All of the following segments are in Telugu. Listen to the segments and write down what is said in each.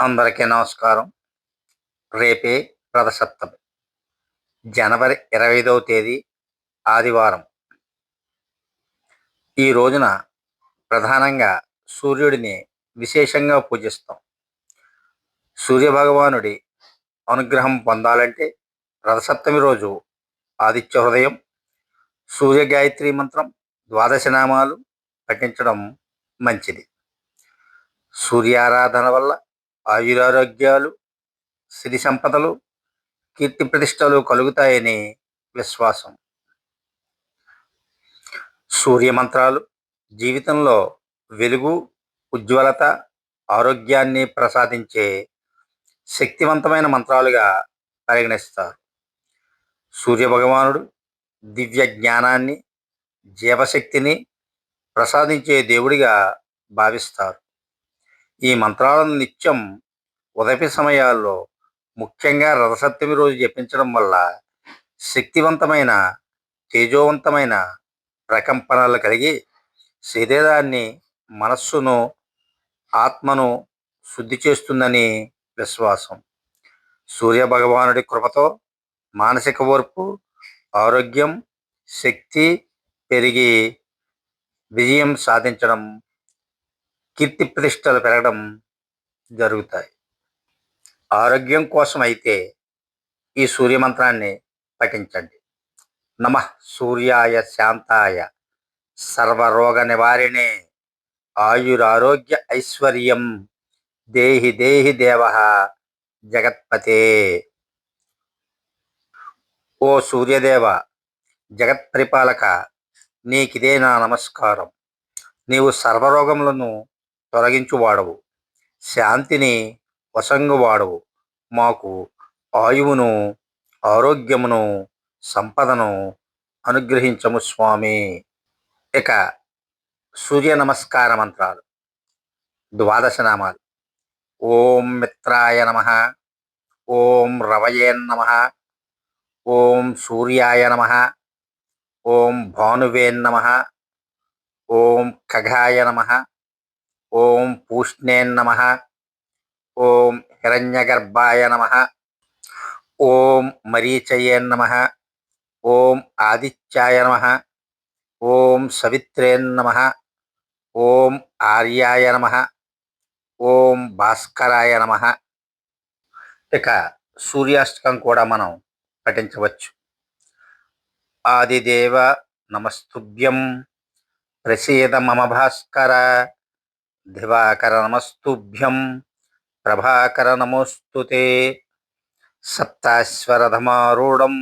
అందరికీ నమస్కారం. రేపే రథసప్తమి. జనవరి ఇరవై ఐదవ తేదీ ఆదివారం. ఈ రోజున ప్రధానంగా సూర్యుడిని విశేషంగా పూజిస్తాం. సూర్యభగవానుడి అనుగ్రహం పొందాలంటే రథసప్తమి రోజు ఆదిత్య హృదయం సూర్య గాయత్రి మంత్రం ద్వాదశ నామాలు పఠించడం మంచిది. సూర్యారాధన వల్ల ఆయురారోగ్యాలు సిరి సంపదలు కీర్తి ప్రతిష్టలు కలుగుతాయని విశ్వాసం. సూర్య మంత్రాలు జీవితంలో వెలుగు ఉజ్వలత ఆరోగ్యాన్ని ప్రసాదించే శక్తివంతమైన మంత్రాలుగా పరిగణిస్తారు. సూర్య భగవానుడు దివ్య జ్ఞానాన్ని జీవశక్తిని ప్రసాదించే దేవుడిగా భావిస్తారు. ఈ మంత్రాలను నిత్యం ఉదయ సమయాల్లో ముఖ్యంగా రథసప్తమి రోజు జపించడం వల్ల శక్తివంతమైన తేజోవంతమైన ప్రకంపనలు కలిగి శరీరాన్ని మనస్సును ఆత్మను శుద్ధి చేస్తుందని విశ్వాసం. సూర్య భగవానుడి కృపతో మానసిక ఓర్పు ఆరోగ్యం శక్తి పెరిగి విజయం సాధించడం కీర్తి ప్రతిష్టలు పెరగడం జరుగుతాయి. ఆరోగ్యం కోసం అయితే ఈ సూర్యమంత్రాన్ని పఠించండి. నమ సూర్యాయ శాంతాయ సర్వరోగ నివారిణే ఆయురారోగ్య ఐశ్వర్యం దేహి దేహి దేవ జగత్పతే. ఓ సూర్యదేవ జగత్ పరిపాలక నీకిదే నా నమస్కారం. నీవు సర్వరోగములను తొలగించువాడవు. శాంతిని వశంగువాడవు. మాకు ఆయువును ఆరోగ్యమును సంపదను అనుగ్రహించము స్వామి. ఇక సూర్య నమస్కార మంత్రాలు. ద్వాదశ నామాలు. ఓం మిత్రాయ నమ. ఓం రవయే నమ. ఓం సూర్యాయ నమ. ఓం భానువే నమ. ఓం ఖగాయ నమ. ఓం పూష్ణేన్నమ ఓం హిరణ్యగర్భాయ నమ. ఓం మరీచయేన్నమ ఓం ఆదిత్యాయ నమ. ఓం సవిత్రేన్నమ ఓం ఆర్యాయ నమ. ఓం భాస్కరాయ నమ. ఇక సూర్యాష్టకం కూడా మనం పఠించవచ్చు. ఆదిదేవ నమస్తుభ్యం. ప్రసీద మమ భాస్కర. దివాకర నమస్తుభ్యం ప్రభాకర నమోస్తు సప్తాశ్వరథమారూఢం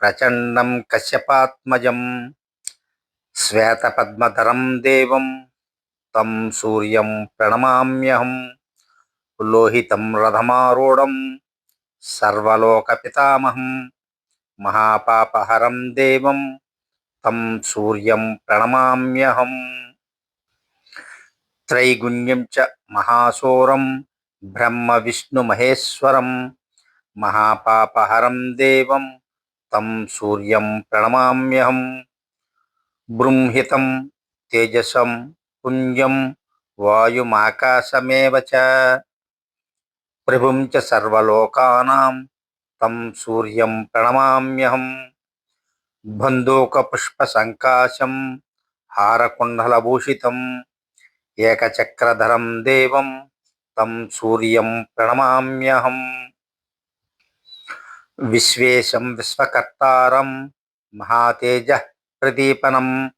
ప్రచండం కశ్యపాత్మజం శ్వేతపద్మధరం దేవం తం సూర్యం ప్రణమామ్యహం లోహితం రథమారూఢం సర్వలోకపితామహం మహాపాపహరం దేవం తం త్రైగుణ్యం చ మహాసూరం బ్రహ్మ విష్ణు మహేశ్వరం మహాపాపహరం దేవం తం సూర్యం ప్రణమామ్యహం బృంహితం తేజసం పుణ్యం వాయుమాకాశమేవ చ ప్రభుం చ సర్వలోకానాం తం సూర్యం ప్రణమామ్యహం బంధూకపుష్పసంకాశం హారకుండలభూషితం ఏకచక్రధరం దేవం తం సూర్యం ప్రణమామ్యహం. విశ్వేశం విశ్వకర్తారం మహాతేజ ప్రదీపనం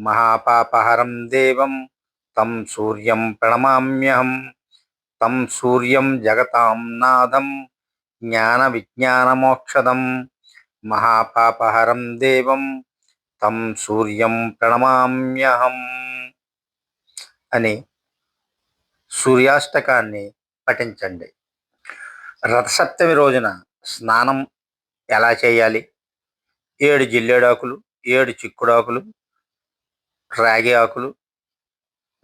మహాపాపహరం దేవం తం సూర్యం ప్రణమామ్యహం. తం సూర్యం జగతాం నాదం జ్ఞాన విజ్ఞానమోక్షదం మహాపాపహరం దేవం తం సూర్యం ప్రణమామ్యహం. అని సూర్యాష్టకాన్ని పఠించండి. రథసప్తమి రోజున స్నానం ఎలా చేయాలి? ఏడు జిల్లేడాకులు ఏడు చిక్కుడాకులు రాగి ఆకులు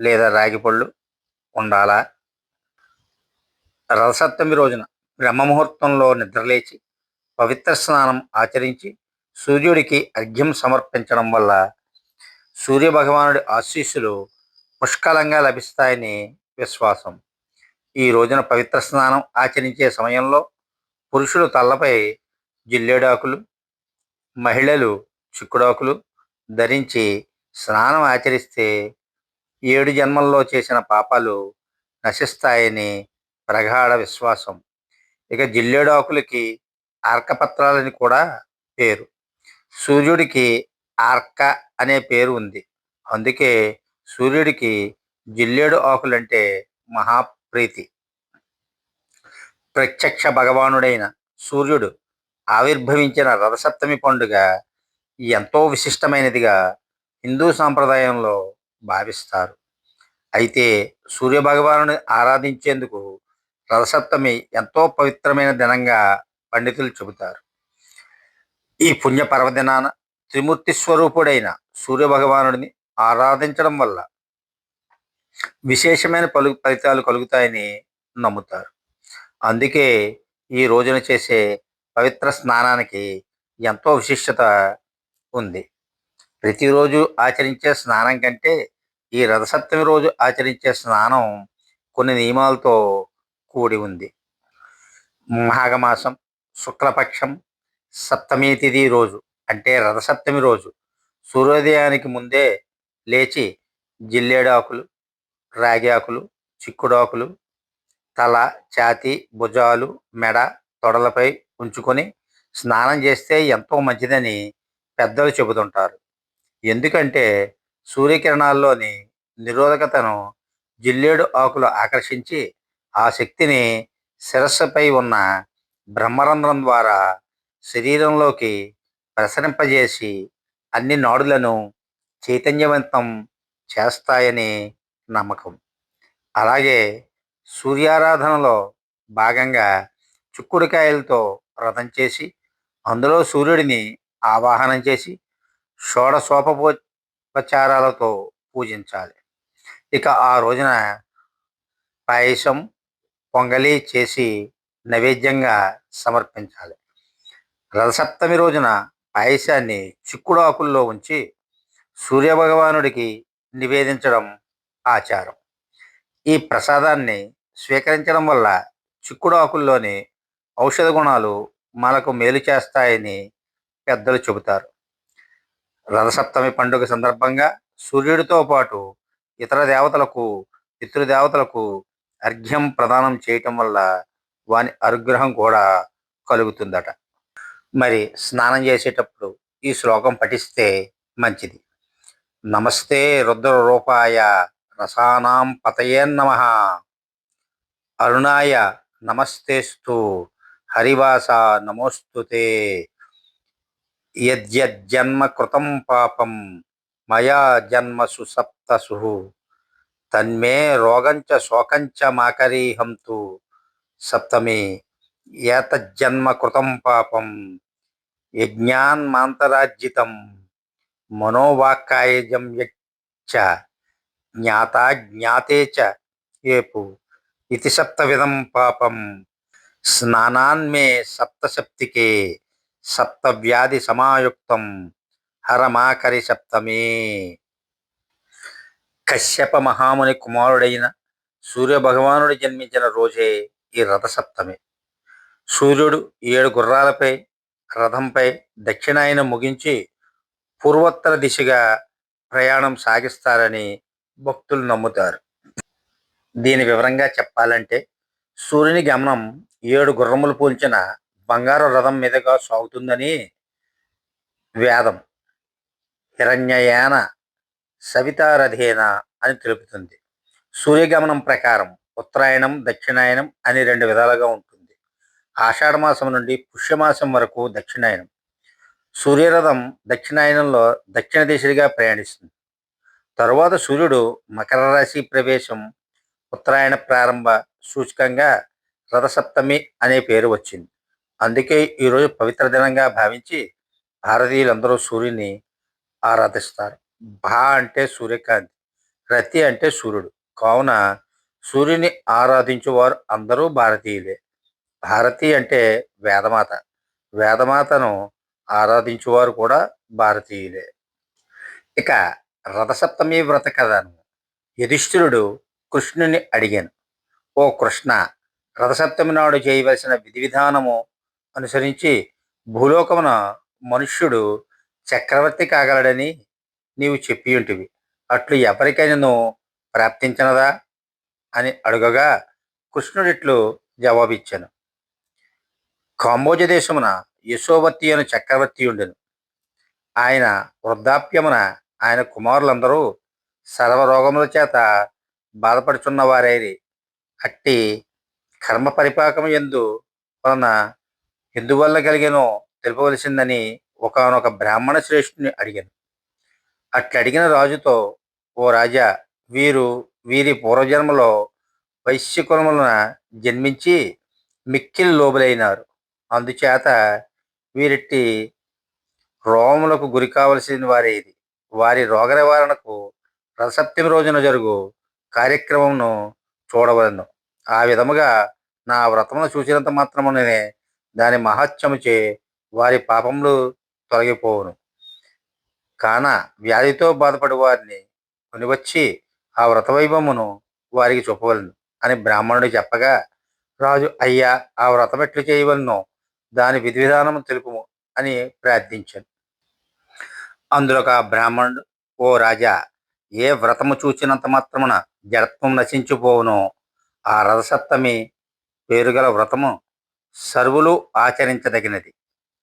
లేదా రాగి పళ్ళు ఉండాలా? రథసప్తమి రోజున బ్రహ్మముహూర్తంలో నిద్రలేచి పవిత్ర స్నానం ఆచరించి సూర్యుడికి అర్ఘ్యం సమర్పించడం వల్ల సూర్యభగవానుడి ఆశీస్సులు పుష్కలంగా లభిస్తాయని విశ్వాసం. ఈ రోజున పవిత్ర స్నానం ఆచరించే సమయంలో పురుషులు తలపై జిల్లేడాకులు మహిళలు చిక్కుడాకులు ధరించి స్నానం ఆచరిస్తే ఏడు జన్మల్లో చేసిన పాపాలు నశిస్తాయని ప్రగాఢ విశ్వాసం. ఇక జిల్లేడాకులకి ఆర్కపత్రాలని కూడా పేరు. సూర్యుడికి ఆర్క అనే పేరు ఉంది. అందుకే సూర్యుడికి జిల్లేడు ఆకులంటే మహాప్రీతి. ప్రత్యక్ష భగవానుడైన సూర్యుడు ఆవిర్భవించిన రథసప్తమి పండుగ ఎంతో విశిష్టమైనదిగా హిందూ సాంప్రదాయంలో భావిస్తారు. అయితే సూర్యభగవాను ఆరాధించేందుకు రథసప్తమి ఎంతో పవిత్రమైన దినంగా పండితులు చెబుతారు. ఈ పుణ్య పర్వదినాన త్రిమూర్తి స్వరూపుడైన సూర్యభగవానుడిని ఆరాధించడం వల్ల విశేషమైన పలు ఫలితాలు కలుగుతాయని నమ్ముతారు. అందుకే ఈ రోజున చేసే పవిత్ర స్నానానికి ఎంతో విశిష్టత ఉంది. ప్రతిరోజు ఆచరించే స్నానం కంటే ఈ రథసప్తమి రోజు ఆచరించే స్నానం కొన్ని నియమాలతో కూడి ఉంది. మాఘమాసం శుక్లపక్షం సప్తమి తిథి రోజు అంటే రథసప్తమి రోజు సూర్యోదయానికి ముందే లేచి జిల్లేడాకులు రాగి ఆకులు చిక్కుడాకులు తల ఛాతి భుజాలు మెడ తొడలపై ఉంచుకొని స్నానం చేస్తే ఎంతో మంచిదని పెద్దలు చెబుతుంటారు. ఎందుకంటే సూర్యకిరణాల్లోని నిరోధకతను జిల్లేడు ఆకులు ఆకర్షించి ఆ శక్తిని శిరస్సుపై ఉన్న బ్రహ్మరంధ్రం ద్వారా శరీరంలోకి ప్రసరింపజేసి అన్ని నాడులను చైతన్యవంతం చేస్తాయని నమ్మకం. అలాగే సూర్యారాధనలో భాగంగా చిక్కుడుకాయలతో వ్రతం చేసి అందులో సూర్యుడిని ఆవాహనం చేసి షోడశోపోపచారాలతో పూజించాలి. ఇక ఆ రోజున పాయసం పొంగలి చేసి నైవేద్యంగా సమర్పించాలి. రథసప్తమి రోజున పాయసాన్ని చిక్కుడు ఆకుల్లో ఉంచి సూర్యభగవానుడికి నివేదించడం ఆచారం. ఈ ప్రసాదాన్ని స్వీకరించడం వల్ల చిక్కుడు ఆకుల్లోని ఔషధ గుణాలు మనకు మేలు చేస్తాయని పెద్దలు చెబుతారు. రథసప్తమి పండుగ సందర్భంగా సూర్యుడితో పాటు ఇతర దేవతలకు పితృదేవతలకు అర్ఘ్యం ప్రదానం చేయటం వల్ల వాని అనుగ్రహం కూడా కలుగుతుందట. మరి స్నానం చేసేటప్పుడు ఈ శ్లోకం పఠిస్తే మంచిది. నమస్తే రుద్ర రూపాయ రసానాం పతయేన్నమ అరుణాయ నమస్తేస్తు హరివాస నమోస్తుతే యద్యజ్జన్మ కృతం పాపం మయా జన్మసు సప్తసు తన్మే రోగంచ శోకంచ మాకరీహంతు సప్తమి ఏతజ్జన్మ కృతం పాపం యజ్ఞాన్మాంతరాజ్జితం మనోవాక్కాయజం యచ్చ జ్ఞాత జ్ఞాతే చ ఏపు ఇది సప్తవిధం పాపం స్నానాన్మే సప్తసప్తికే సప్తవ్యాధి సమాయుక్తం హరమాకరి సప్తమే. కశ్యప మహాముని కుమారుడైన సూర్యభగవానుడు జన్మించిన రోజే ఈ రథసప్తమి. సూర్యుడు ఏడు గుర్రాలపై రథంపై దక్షిణాయన ముగించి పూర్వోత్తర దిశగా ప్రయాణం సాగిస్తారని భక్తులు నమ్ముతారు. దీని వివరంగా చెప్పాలంటే సూర్యుని గమనం ఏడు గుర్రములు పోల్చిన బంగారు రథం మీదుగా సాగుతుందని వేదం. హిరణ్యయాన సవితారథేన అని తెలుపుతుంది. సూర్యగమనం ప్రకారం ఉత్తరాయణం దక్షిణాయనం అని రెండు విధాలుగా ఉంటుంది. ఆషాఢమాసం నుండి పుష్యమాసం వరకు దక్షిణాయనం. సూర్యరథం దక్షిణాయనంలో దక్షిణ దిశగా ప్రయాణిస్తుంది. తరువాత సూర్యుడు మకర రాశి ప్రవేశం ఉత్తరాయణ ప్రారంభ సూచకంగా రథసప్తమి అనే పేరు వచ్చింది. అందుకే ఈరోజు పవిత్ర దినంగా భావించి భారతీయులందరూ సూర్యుని ఆరాధిస్తారు. భా అంటే సూర్యకాంతి రతి అంటే సూర్యుడు. కావున సూర్యుని ఆరాధించేవారు అందరూ భారతీయులే. భారతి అంటే వేదమాత. వేదమాతను ఆరాధించేవారు కూడా భారతీయులే. ఇక రథసప్తమి వ్రత కథను యుధిష్ఠిరుడు కృష్ణుని అడిగాను. ఓ కృష్ణ రథసప్తమి నాడు చేయవలసిన విధి విధానము అనుసరించి భూలోకమున మనుష్యుడు చక్రవర్తి కాగలడని నీవు చెప్పి ఉంటివి అట్లు నువ్వు ప్రాప్తించినదా? అని అడుగగా కృష్ణుడిట్లు జవాబిచ్చాను. కాంబోజ దేశమున యశోవర్తి అనే చక్రవర్తి ఉండెను. ఆయన వృద్ధాప్యమున ఆయన కుమారులందరూ సర్వరోగముల చేత బాధపడుచున్న వారైరి. అట్టి కర్మ పరిపాకము ఎందు వలన ఎందువల్ల కలిగేనో తెలుపవలసిందని ఒకనొక బ్రాహ్మణ శ్రేష్ఠుని అడిగాను. అట్లా అడిగిన రాజుతో ఓ రాజా వీరు వీరి పూర్వజన్మలో వైశ్యకులములన జన్మించి మిక్కిలి లోబులైనారు. అందుచేత వీరిట్టి రోగములకు గురి కావలసిన వారేది వారి రోగ నివారణకు రథసప్తమి రోజున జరుగు కార్యక్రమంను చూడవలను. ఆ విధముగా నా వ్రతమును చూసినంత మాత్రమునే దాని మహత్యముచే వారి పాపములు తొలగిపోవును. కాన వ్యాధితో బాధపడి వారిని కొనివచ్చి ఆ వ్రతవైభవమును వారికి చూపవలను అని బ్రాహ్మణుడు చెప్పగా రాజు అయ్యా ఆ వ్రతం ఎట్లు చేయవలను. దాని విధి విధానము తెలుపుము అని ప్రార్థించాను. అందులో ఒక బ్రాహ్మణుడు ఓ రాజా ఏ వ్రతము చూచినంత మాత్రమున జడత్వం నశించిపోవునో ఆ రథసప్తమి పేరుగల వ్రతము సర్వులు ఆచరించదగినది.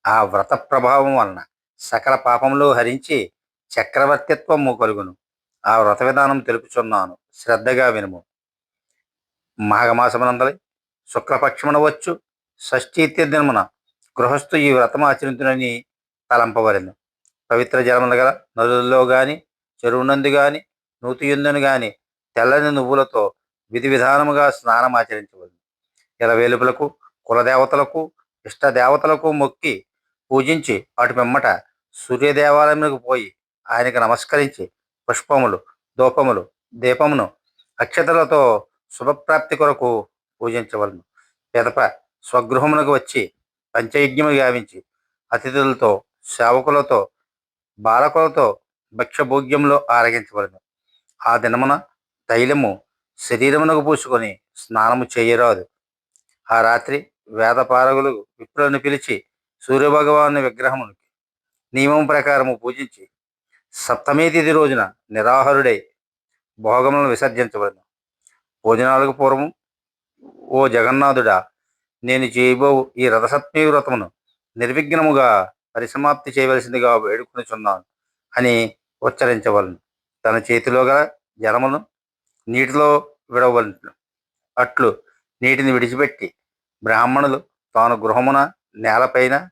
ఆ వ్రత ప్రభావం వలన సకల పాపములు హరించి చక్రవర్తిత్వము కలుగును. ఆ వ్రత విధానం తెలుపుచున్నాను. శ్రద్ధగా వినుము. మాఘమాసమునందలి శుక్లపక్షమున వచ్చు షష్ఠీ దినమున గృహస్థు ఈ వ్రతం ఆచరించునని తలంపవలను పవిత్ర జలములు గల నదుల్లో గాని చెరువునందు గాని నూతియుందును గాని తెల్లని నువ్వులతో విధి విధానముగా స్నానం ఆచరించవలను. ఇలవేలుపులకు కులదేవతలకు ఇష్టదేవతలకు మొక్కి పూజించి వాటి పిమ్మట సూర్యదేవాలయములకు పోయి ఆయనకు నమస్కరించి పుష్పములు దూపములు దీపమును అక్షతలతో శుభప్రాప్తి కొరకు పూజించవలను. పిదప స్వగృహమునకు వచ్చి పంచయజ్ఞము గావించి అతిథులతో సేవకులతో బాలకులతో భక్ష్యభోగ్యంలో ఆరగించవలను. ఆ దినమున తైలము శరీరమునకు పూసుకొని స్నానము చేయరాదు. ఆ రాత్రి వేదపారగులు విప్రులను పిలిచి సూర్యభగవాను విగ్రహమును నియమం ప్రకారము పూజించి సప్తమి తిథి రోజున నిరాహారుడై భోగములను విసర్జించబడిన భోజనాలకు పూర్వం ఓ జగన్నాథుడా నేను చేయబో ఈ రథసప్తమి వ్రతమును నిర్విఘ్నముగా పరిసమాప్తి చేయవలసిందిగా వేడుకొనిచున్నాను అని ఉచ్చరించవలను. తన చేతిలో గల జలమును నీటిలో విడవలను. అట్లు నీటిని విడిచిపెట్టి బ్రాహ్మణులు తాను గృహమున నేలపైన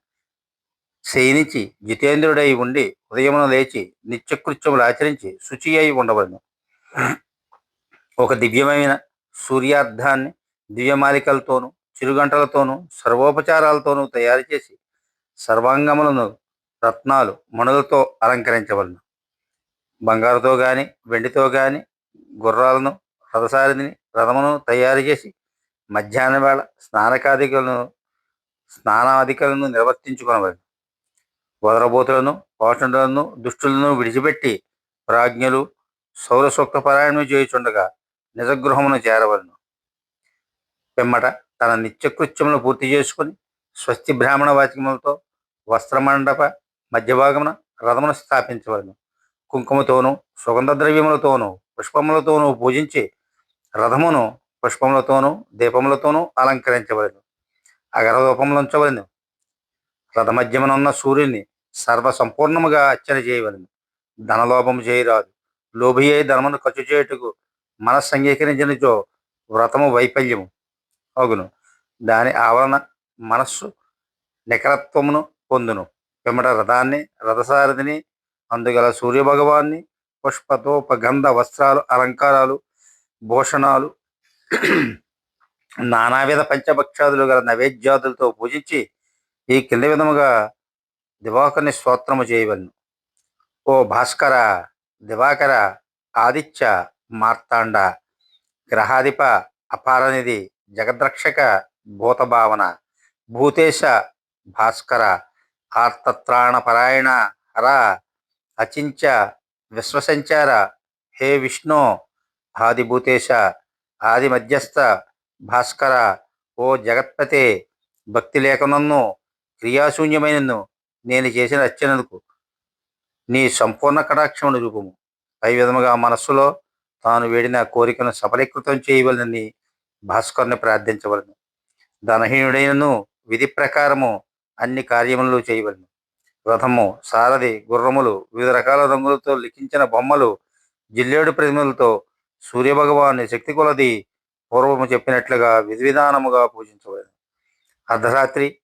శయనించి జితేంద్రుడై ఉండి ఉదయమున లేచి నిత్యకృత్యములు ఆచరించి శుచి అయి ఉండవలను. ఒక దివ్యమైన సూర్యార్థాన్ని దివ్యమాలికలతోనూ చిరుగంటలతోనూ సర్వోపచారాలతోనూ తయారు చేసి సర్వాంగములను రత్నాలు మణులతో అలంకరించవలను. బంగారుతో గాని వెండితో గాని గుర్రాలను రథసారిని రథమును తయారు చేసి మధ్యాహ్న వేళ స్నానకాదికలను స్నానాధికలను నిర్వర్తించుకునవలను. వదరబోతులను పోషణలను దుష్టులను విడిచిపెట్టి ప్రాజ్ఞలు సౌర పారాయణం చేయుచుండగా నిజగృహమును చేరవలను. పిమ్మట తన నిత్యకృత్యములను పూర్తి చేసుకుని స్వస్తి బ్రాహ్మణ వాచకములతో వస్త్రమండప మధ్యభాగమున రథమును స్థాపించవలను. కుంకుమతోనూ సుగంధ ద్రవ్యములతోనూ పుష్పములతోనూ పూజించి రథమును పుష్పములతోనూ దీపములతోనూ అలంకరించవలను. అగరదూపములు ఉంచవలను రథమధ్యమునున్న సూర్యుని సర్వసంపూర్ణముగా అర్చన చేయవలను. ధనలోభము చేయరాదు. లోభి ధనమును ఖర్చు చేయుటకు మనస్సు అంగీకరించినచో వ్రతము వైఫల్యము. అగును. దాని ఆవరణ మనస్సు నికరత్వమును పొందును. పిమ్మట రథాన్ని రథసారథిని అందుగల సూర్యభగవాన్ని పుష్పతోపగంధ వస్త్రాలు అలంకారాలు భూషణాలు నానావిధ పంచభక్షాదులు గల నైవేద్యాదులతో పూజించి ఈ కింది విధముగా దివాకర్ని స్తోత్రము చేయవలను. ఓ భాస్కర దివాకర ఆదిత్య మార్తాండ గ్రహాధిప అపారనిధి జగద్రక్షక భూతభావన భూతేశ భాస్కర ఆర్తత్రాణపరాయణ హర అచించ విశ్వసంచార హే విష్ణు ఆదిభూతేశ ఆది మధ్యస్థ భాస్కర ఓ జగత్పతే భక్తి లేఖనన్ను క్రియాశూన్యమైనను నేను చేసిన అర్చనకు నీ సంపూర్ణ కటాక్షమును రూపము పై విధముగా మనస్సులో తాను వేడిన కోరికను సఫలీకృతం చేయవలనని భాస్కర్ని ప్రార్థించవలను. ధనహీనుడైనను విధి ప్రకారము అన్ని కార్యములు చేయవలను. రథము సారథి గుర్రములు వివిధ రకాల రంగులతో లిఖించిన బొమ్మలు జిల్లేడు ప్రతిమలతో సూర్యభగవాన్ని శక్తి కొలది పూర్వము చెప్పినట్లుగా విధి విధానముగా పూజించవలను. అర్ధరాత్రి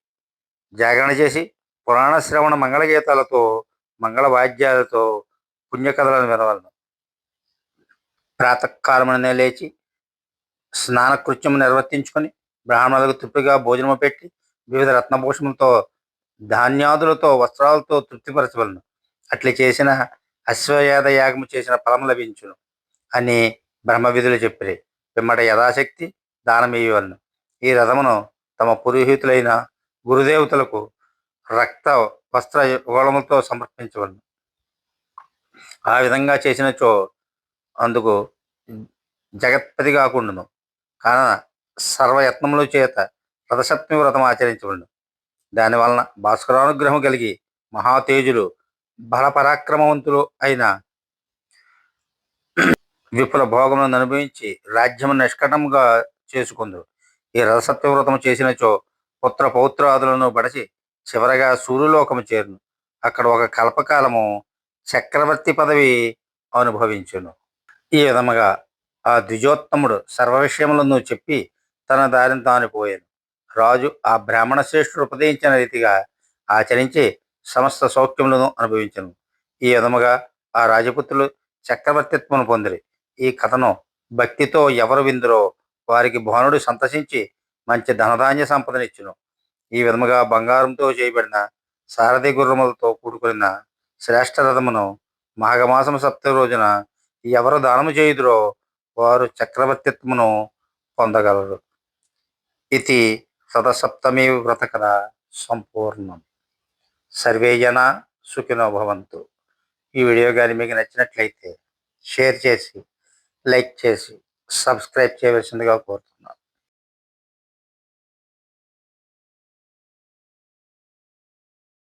జాగరణ చేసి పురాణ శ్రవణ మంగళగీతాలతో మంగళ వాద్యాలతో పుణ్యకథలను వినవలను. ప్రాతకాలమునే లేచి స్నానకృత్యము నిర్వర్తించుకొని బ్రాహ్మణులకు తృప్తిగా భోజనము పెట్టి వివిధ రత్నభూషములతో ధాన్యాదులతో వస్త్రాలతో తృప్తిపరచవలను. అట్లా చేసిన అశ్వయాధ యాగము చేసిన ఫలం లభించును అని బ్రహ్మ విధులు చెప్పిరి. పిమ్మట యథాశక్తి దానమేయవలను. ఈ రథమును తమ పురోహితులైన గురుదేవతలకు రక్త వస్త్ర గోళములతో సమర్పించవలను. ఆ విధంగా చేసినచో అందుకు జగత్పతి కాకుండాను కాన సర్వయత్నముల చేత రథసప్తమి వ్రతం ఆచరించవలను దాని వలన భాస్కరానుగ్రహం కలిగి మహాతేజులు బలపరాక్రమవంతులు అయిన విపుల భోగములను అనుభవించి రాజ్యము నిష్కటంగా చేసుకుందరు. ఈ రథసత్వ వ్రతం చేసినచో పుత్ర పౌత్రాదులను బడచి చివరగా సూర్యలోకము చేరును. అక్కడ ఒక కల్పకాలము చక్రవర్తి పదవి అనుభవించును. ఈ విధముగా ఆ ద్విజోత్తముడు సర్వ విషయములను చెప్పి తన దారిని తాను పోయాను. రాజు ఆ బ్రాహ్మణ శ్రేష్ఠుడు ఉపదేశించిన రీతిగా ఆచరించి సమస్త సౌఖ్యములను అనుభవించను. ఈ విధముగా ఆ రాజపుత్రులు చక్రవర్తిత్వమును పొందిరి. ఈ కథను భక్తితో ఎవరు విందురో వారికి భానుడు సంతసించి మంచి ధనధాన్య సంపదనిచ్చును. ఈ విధముగా బంగారంతో చేయబడిన సారథి గుర్రములతో కూడుకున్న శ్రేష్ఠ రథమును మాఘమాసము సప్తమి రోజున ఎవరు దానము చేయుదురో వారు చక్రవర్తిత్వమును పొందగలరు. ఇది సదసప్తమి వ్రతకథ సంపూర్ణం. సర్వే జన సుఖినో భవంతు. ఈ వీడియో కానీ మీకు నచ్చినట్లయితే షేర్ చేసి లైక్ చేసి సబ్స్క్రైబ్ చేయవలసిందిగా కోరుతున్నాను.